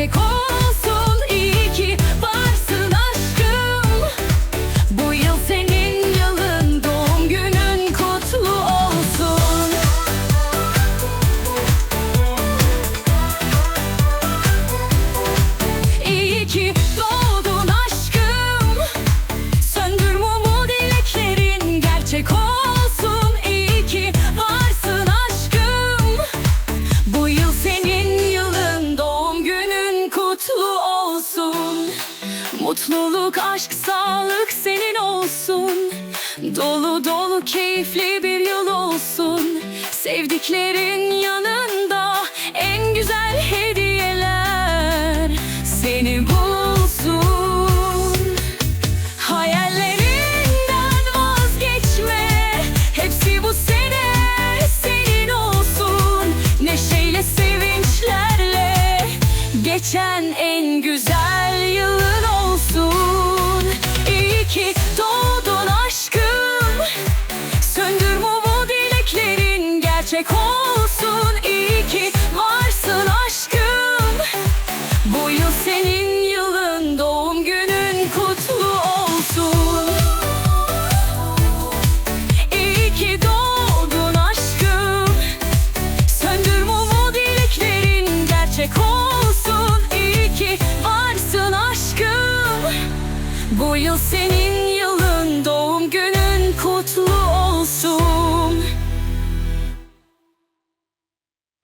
Check Mutluluk, aşk, sağlık senin olsun. Dolu dolu keyifli bir yıl olsun. Sevdiklerin yanında en güzel hediyeler Seni bulsun. Hayallerinden vazgeçme Hepsi bu sene senin olsun. Neşeyle sevinçlerle Geçen en güzel gerçek olsun. İyi ki varsın aşkım. Bu yıl senin yılın doğum günün kutlu olsun. İyi ki doğdun aşkım. Söndürme bu dileklerin gerçek olsun. İyi ki varsın aşkım. Bu yıl senin